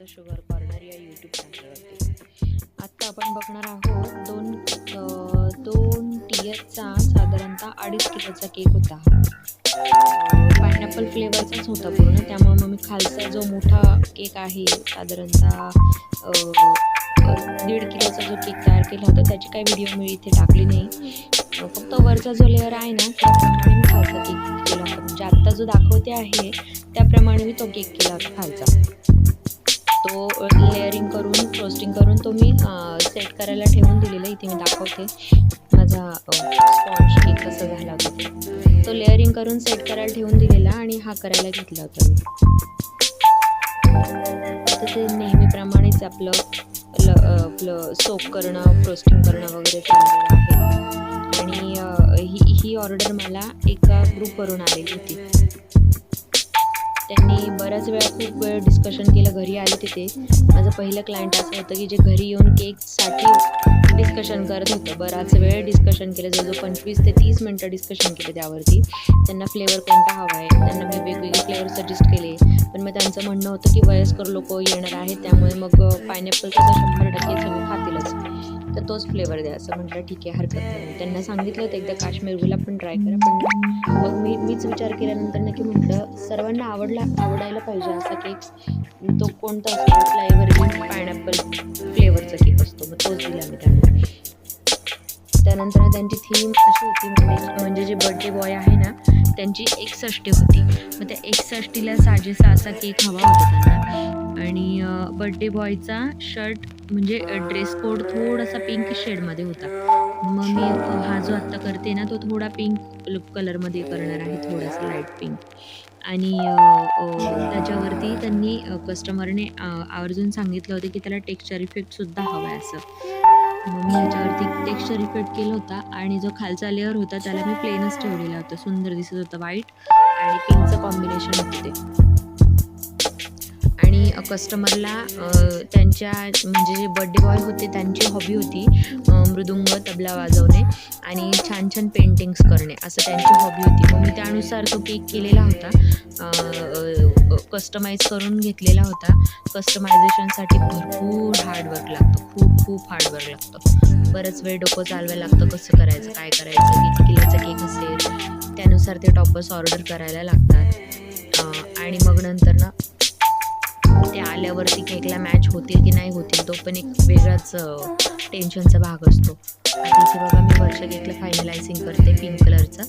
The sugar corner या YouTube चॅनलवरती आत्ता आपण बघणार आहोत दोन दोन टीयरचा साधारणतः अडीच किलोचा केक होता. पायनॅपल फ्लेवरचाच होता पूर्ण. त्यामुळे मग मी खालचा जो मोठा केक आहे साधारणतः दीड किलोचा जो केक तयार केला होता त्याची काही व्हिडिओ मी इथे टाकली नाही. फक्त वरचा जो लेअर आहे ना त्याप्रमाणे मी खालचा केक केला होता. म्हणजे आत्ता जो दाखवते आहे त्याप्रमाणे मी तो केक केला होता खालचा. तो लेअरिंग करून फ्रोस्टिंग करून तो मी सेट करायला ठेवून दिलेला. इथे मी दाखवते. माझा स्पॉन्ज केक कसा झाला होता तो. लेअरिंग करून सेट करायला ठेवून दिलेला आणि हा करायला घेतला होता मी. तर ते नेहमीप्रमाणेच आपलं ल आपलं सोप करणं फ्रोस्टिंग करणं वगैरे चाललेलं आहे. आणि ही ही ऑर्डर मला एका ग्रुपवरून आलेली होती. त्यांनी बऱ्याच वेळा खूप वेळ डिस्कशन केलं. घरी आले तिथे. माझं पहिलं क्लायंट असं होतं की जे घरी येऊन केकसाठी डिस्कशन करत होतं. बराच वेळ डिस्कशन केलं. जवळजवळ पंचवीस ते तीस मिनटं डिस्कशन केलं त्यावरती. त्यांना फ्लेवर कोणता हवा आहे? त्यांना मी वेगवेगळे फ्लेवर सजेस्ट केले. पण मग त्यांचं म्हणणं होतं की वयस्कर लोक येणार आहेत. त्यामुळे मग पायनॅपल कसा शंभर टक्के सगळे खातीलच. तर तोच फ्लेवर द्या असं म्हटलं ठीक आहे हरकत नाही. त्यांना सांगितलं होतं एकदा काश्मीर गुलाब पण ट्राय करा. पण मग मी मीच विचार केल्यानंतर नक्की म्हटलं सर्वांना आवडला आवडायला पाहिजे. असा केक तो कोणता असतो फ्लेवर पायनॅपल फ्लेवरचा केक असतो. मग तोच दिला मी त्यांना. त्यानंतर त्यांची थीम अशी होती म्हणजे म्हणजे जे बर्थडे बॉय आहे ना त्यांची एकसष्टी होती. मग त्या एकसष्टीला साजेसा असा केक हवा होता त्यांना. आणि बर्थडे बॉयचा शर्ट म्हणजे ड्रेस कोड थोडासा पिंक शेडमध्ये होता. मग मी हा जो आत्ता करते ना तो थोडा पिंक कलरमध्ये करणार आहे थोडासा लाइट पिंक आणि त्याच्यावरती त्यांनी कस्टमरने आवर्जून सांगितलं होतं की त्याला टेक्स्चर इफेक्टसुद्धा हवा आहे असं. मग मी ह्याच्यावरती टेक्स्चर इफेक्ट केला होता आणि जो खालचा लेअर होता त्याला मी प्लेनच ठेवलेला होता. सुंदर दिसत होतं व्हाईट आणि पिंकचं कॉम्बिनेशन होतं आणि कस्टमरला त्यांच्या म्हणजे जे बर्थडे बॉय होते त्यांची हॉबी होती मृदुंग तबला वाजवणे आणि छान छान पेंटिंग्स करणे असं त्यांची हॉबी होती. मग मी त्यानुसार तो केक केलेला होता. कस्टमाइज करून घेतलेला होता. कस्टमायझेशनसाठी भरपूर हार्डवर्क लागतं. खूप खूप हार्डवर्क लागतं. बरंच वेळ डोकं चालवायला लागतं कसं करायचं काय करायचं किती किलोचा केक असेल. त्यानुसार ते टॉपर्स ऑर्डर करायला लागतात. आणि मग नंतर ना ते आल्यावरती केकला मॅच होतील की नाही होतील तो पण एक वेगळाच टेन्शनचा भाग असतो. आता बघा मी वरच्या केकला फायनलायझिंग करते पिंक कलरचा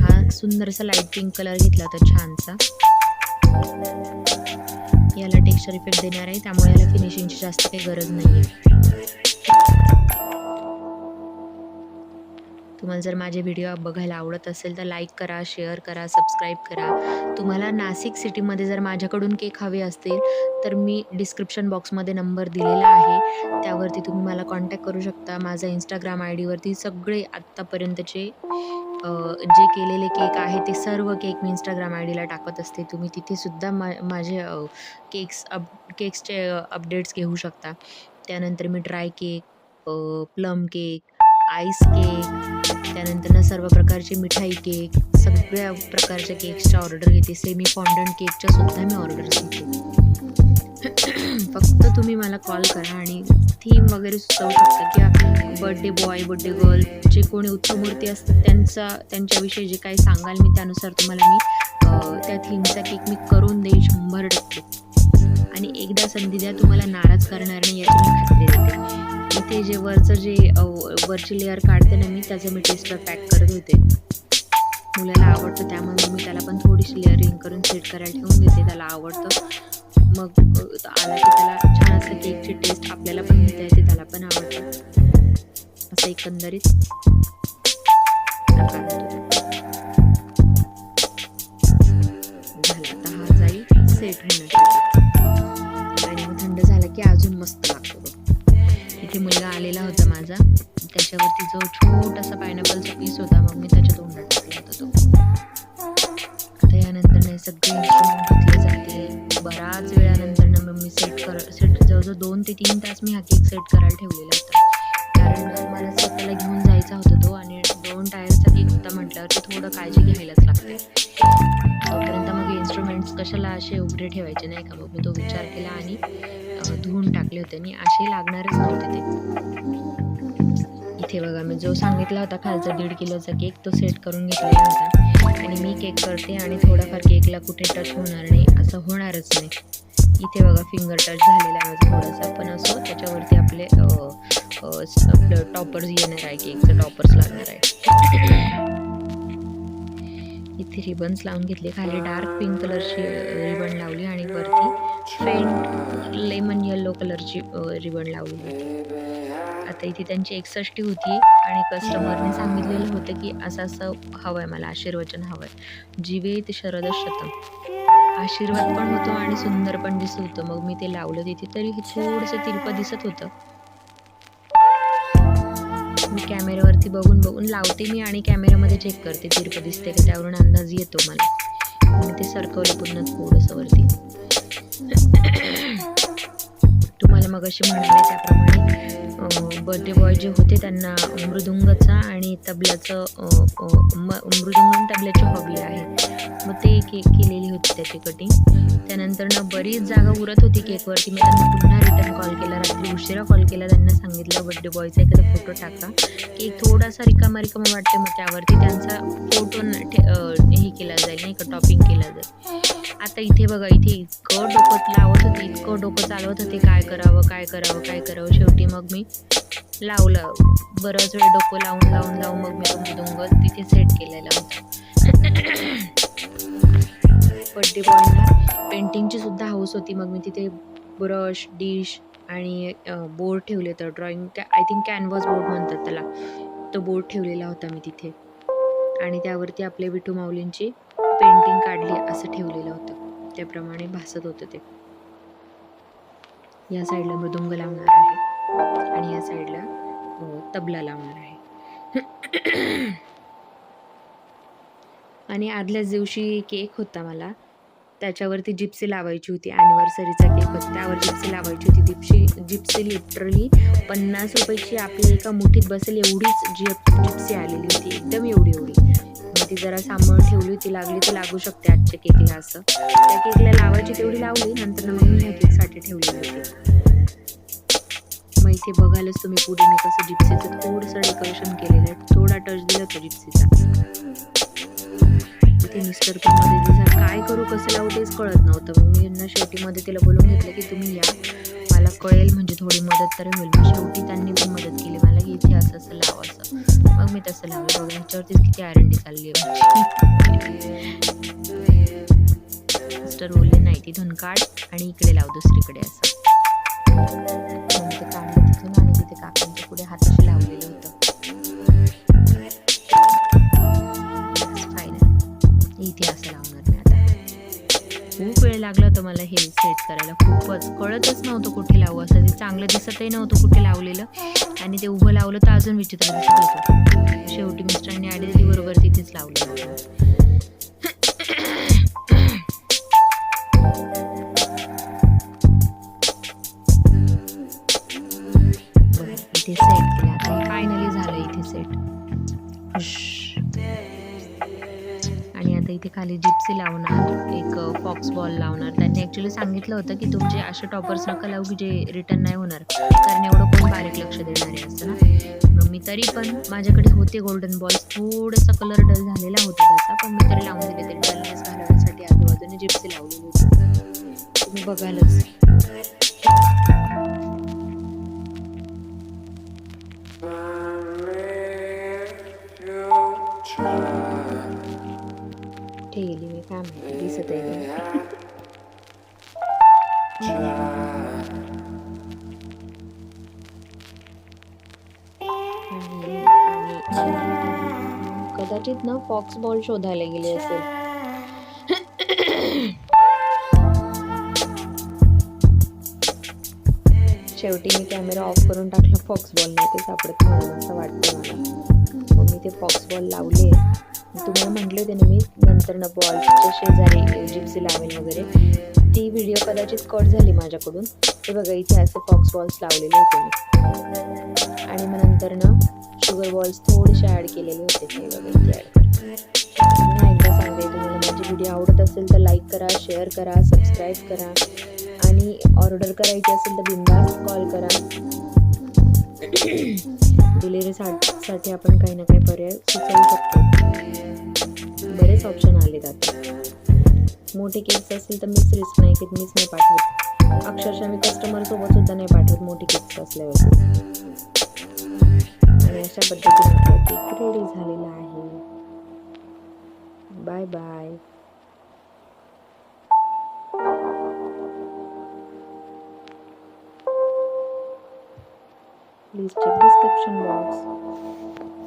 हा सुंदरसा लाइट पिंक कलर घेतला होता छानसा. याला टेक्स्चर इफेक्ट देणार आहे त्यामुळे याला फिनिशिंगची जास्त काही गरज नाही आहे तुम्हाला जर माझे व्हिडिओ बघायला आवडत असेल तर लाईक करा शेअर करा सबस्क्राईब करा. तुम्हाला नाशिक सिटीमध्ये जर माझ्याकडून केक हवे असतील तर मी डिस्क्रिप्शन बॉक्समध्ये नंबर दिलेला आहे. त्यावरती तुम्ही मला कॉन्टॅक्ट करू शकता. माझा इंस्टाग्राम आय डीवरती सगळे आत्तापर्यंतचे जे केलेले केक आहे ते सर्व केक मी इंस्टाग्राम आय डीला टाकत असते. तुम्ही तिथेसुद्धा मा माझे केक्स अप केक्सचे अपडेट्स घेऊ शकता. त्यानंतर मी dry cake plum cake ice cake त्यानंतर सर्व प्रकारचे मिठाई केक सगळ्या प्रकारच्या केक्सच्या ऑर्डर घेते. सेमी फॉन्डंट केकच्या सुद्धा मी ऑर्डर्स घेते. फक्त तुम्ही मला कॉल करा आणि थीम वगैरे सुचवू शकता की बर्थडे बॉय बर्थडे गर्ल जे कोणी उत्तमूर्ती असतात त्यांचा त्यांच्याविषयी जे काही सांगाल मी त्यानुसार तुम्हाला मी त्या थीमचा केक मी करून देईन शंभर टक्के. आणि एकदा संधी द्या तुम्हाला नाराज करणार नाही याची मी खात्री देते. इथे जे वरचं जे वरची लेअर काढते ना मी त्याचं मी टेस्टर पॅक करत होते. मुलाला आवडतं त्यामुळे मी त्याला पण थोडीशी लेअरिंग करून सेट करायला ठेवून देते त्याला आवडतं. मग आला की त्याला छान असं केकची टेस्ट आपल्याला पण घेता येते त्याला पण आवडतं. असं एकंदरीत. झालं हा जाईल. सेट होणार. की अजून मस्त लागतो बघ. इथे मुलगा आलेला होता माझा. त्याच्यावरती जो छोटासा पायनॅपलचा पीस होता मग मी त्याच्या तोंडात टाकला होता तो. आता यानंतर नाही सगळे इन्स्ट्रुमेंट घेतले जाते. बराच वेळानंतर ना मग मी सेट कर सेट जवळजवळ दोन ते तीन तास मी हा केक सेट करायला ठेवलेला होता. कारण मला स्वतःला घेऊन जायचा होता तो आणि दोन टायरचा केक होता म्हटल्यावर ते थोडं काळजी घ्यायलाच लागते. तोपर्यंत मग इन्स्ट्रुमेंट्स कशाला असे उघडे ठेवायचे नाही का? मग मी तो विचार केला आणि धुवून टाकले होते आणि असे लागणारच नव्हते ते. इथे बघा मी जो सांगितला होता खालचा दीड किलोचा केक तो सेट करून घेतलेला होता. आणि मी केक करते आणि थोडाफार केकला कुठे टच होणार नाही असं होणारच नाही. इथे बघा फिंगर टच झालेला आहे माझा थोडासा. पण असो त्याच्यावरती आपले आपलं टॉपर्स येणार आहे केकचं टॉपर्स लागणार आहे. इथे रिबन्स लावून घेतले. खाली डार्क पिंक कलरची रिबन लावली आणि वरती फेंट लेमन येल्लो कलरची रिबन लावली. होती आता इथे त्यांची एकसष्टी होती आणि कस्टमरने सांगितलेलं होतं की असं असं हवं आहे मला आशीर्वचन हवं आहे जीवेत शरद शतम. आशीर्वाद पण होतो आणि सुंदर पण दिसत होतं. मग मी ते लावलं तिथे तरी थोडंसं तिरपं दिसत होतं. ती बघून बघून लावते मी आणि कॅमेरामध्ये चेक करते. तिरपं दिसते का? त्यावरून अंदाज येतो मला. मी ते सरकवलं पुन्हा थोडंसं वरती. तुम्हाला मग अशी म्हणाले त्याप्रमाणे बर्थडे बॉय जे होते त्यांना मृदुंगचा आणि तबल्याचं म- मृदुंग आणि तबल्याची हॉबी आहे. मग ते केक केलेली होती त्याची कटिंग त्यानंतर ना बरीच जागा उरत होती केकवरती मी त्यांना पुन्हा रिटर्न कॉल केला. रात्री उशिरा कॉल केला. त्यांना सांगितलं बर्थडे बॉयचा एखादा फोटो टाका. केक थोडासा रिकामा रिकामा वाटते मग त्यावरती त्यांचा फोटो ठे- हे केला जाईल नाही का टॉपिंग केला जाईल. आता इथे बघा इथे इतकं डोकं लावत होते इतकं डोकं चालवत होते. काय करावं काय करावं काय करावं? शेवटी मग मी लावलं. बरंच वेळ डोकं लावून लावून लावून मग मी तो मृदुंग तिथे सेट केलेला होता. बड्डे बॉयला पेंटिंगची सुद्धा हाऊस होती. मग मी तिथे ब्रश डिश आणि बोर्ड ठेवले तर drawing I think canvas board म्हणतात त्याला. तो बोर्ड ठेवलेला होता मी तिथे. आणि त्यावरती आपले विठू माऊलींची पेंटिंग काढली असं ठेवलेलं होतं. त्याप्रमाणे भासत होतं ते. या साईडला मृदुंग लावणार आहे. आणि या साईडला तबला लावणार आहे. आणि आदल्याच दिवशी केक होता मला. त्याच्यावरती जिप्सी लावायची होती. ॲनिव्हर्सरीचा केक होता. त्यावर जिप्सी लावायची होती. जिप्सी जिप्सी लिटरली पन्नास रुपयाची आपली एका मुठीत बसेल एवढीच जिप जिप्सी आलेली होती. एकदम एवढी एवढी. ती जरा सांभाळून ठेवली होती लागली तर लागू शकते आजच्या केकला असं. त्या केकला लावायची तेवढी लावली नंतर मग मी ह्या केकसाठी ठेवली होती. मग इथे बघायलाच तुम्ही पुढे मी कसं जिप्सीचं थोडंसं डेकोरेशन केलेलं आहे. थोडा टच दिला होता जिप्सीचा इथे मिस्टर पण मध्ये काय करू कसं लावू तेच कळत नव्हतं. मग मी यांना शेवटी मध्ये तिला बोलून घेतलं की तुम्ही या. मला कळेल म्हणजे थोडी मदत तरी होईल. शेवटी त्यांनी पण मदत केली. मला इथे असं असं लाव असं. मग मी तसं लावलं. बघा ह्याच्यावरतीच किती आरंडी चालली मिस्टर बोलले नाही तिथून काढ आणि इकडे लाव दुसरीकडे असं. मग ते काढलं तिथून आणि तिथे काकांच्या पुढे हाताशी लावलेलं होतं. लागलं होतं मला हे सेट करायला. खूपच. कळतच नव्हतं कुठे लावू. असं ते चांगलं दिसतही नव्हतं कुठे लावलेलं. आणि ते उभं लावलं तर अजून विचित्र दिसत होतं. शेवटी मिस्टरांनी आडी दिली बरोबर तिथेच लावलं. इथे खाली जिप्सी लावणार एक फॉक्स बॉल लावणार. त्यांनी ॲक्च्युली सांगितलं होतं की तुमचे असे टॉपर्स नका लावू की जे रिटर्न नाही होणार. कारण एवढं कोण बारीक लक्ष देणार आहे असं ना? मग मी तरी पण माझ्याकडे होते गोल्डन बॉल्स थोडासा कलर डल झालेला होता त्याचा पण मी तरी लावून दिले ते डलनेस घालवण्यासाठी आजूबाजूने जिप्सी लावलेली होती. तुम्ही बघालच. कुठे गेली मी काय माहिती दिसत आहे कदाचित ना फॉक्स बॉल शोधायला गेले असेल. शेवटी मी कॅमेरा ऑफ करून टाकला फॉक्स बॉल नाही ते सापडत असं वाटतं मला. मग मी ते फॉक्स बॉल लावले. तुम्हाला म्हटले होते ना मी नंतर ना बॉलच्या शेजारी जिप्सी लावेल वगैरे ती व्हिडिओ कदाचित कट झाली माझ्याकडून. ते बघा इथे असे फॉक्स बॉल्स लावलेले होते मी. आणि मग नंतर ना शुगर बॉल्स थोडेसे ॲड केलेले होते ते बघा इथे ॲड पुन्हा एकदा सांगते तुम्हाला माझी व्हिडिओ आवडत असेल तर लाईक करा शेअर करा सबस्क्राईब करा. आणि ऑर्डर करायची असेल तर बिंदास कॉल करा. डिलिव्हरी साठी आपण काही ना काही पर्याय सुचवू शकतो. बरेच ऑप्शन आले आता मोठे केक्स असेल तर मीच रिस्क नाही की मीच नाही पाठवत. अक्षरशः मी कस्टमर सोबत सुद्धा नाही पाठवत मोठे केक्स असल्यावर. आणि अशा पद्धतीने केक रेडी झालेला आहे. Bye bye Please check description box.